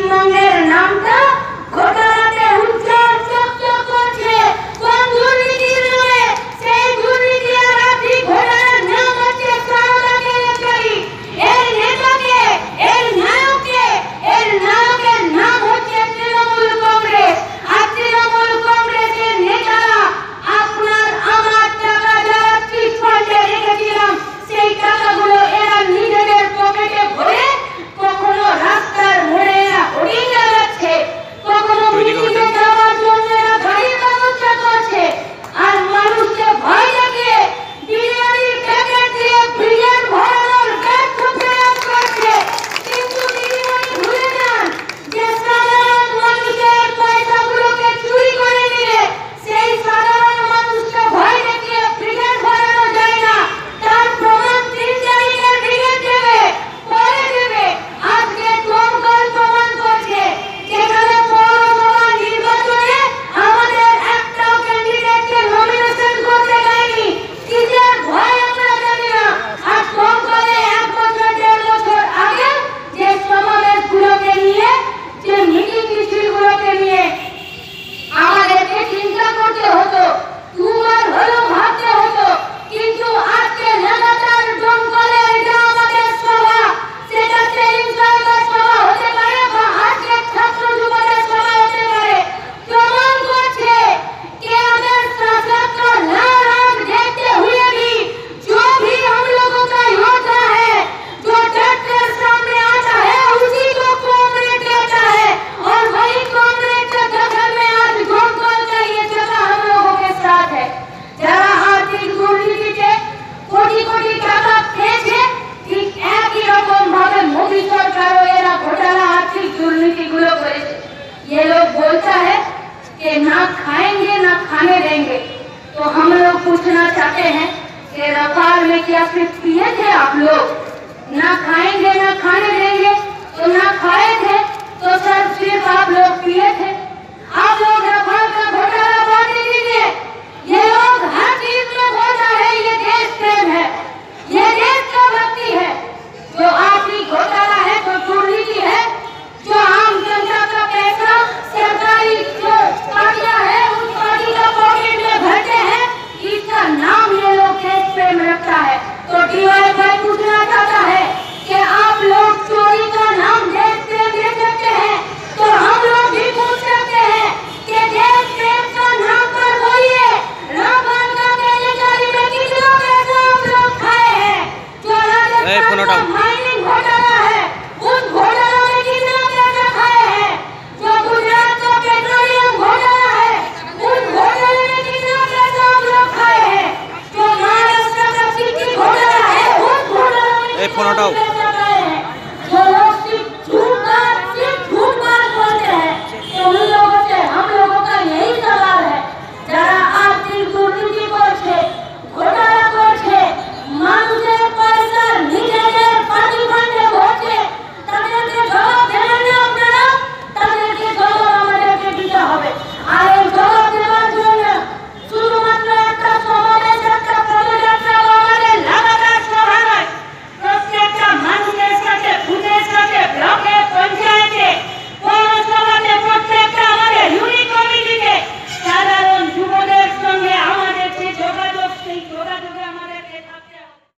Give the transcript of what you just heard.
Amen. तो हम लोग पूछना चाहते हैं कि रफाल में क्या सिर्फ़ किए थे आप लोग? ना এই ফোনটা এই ফোনটাও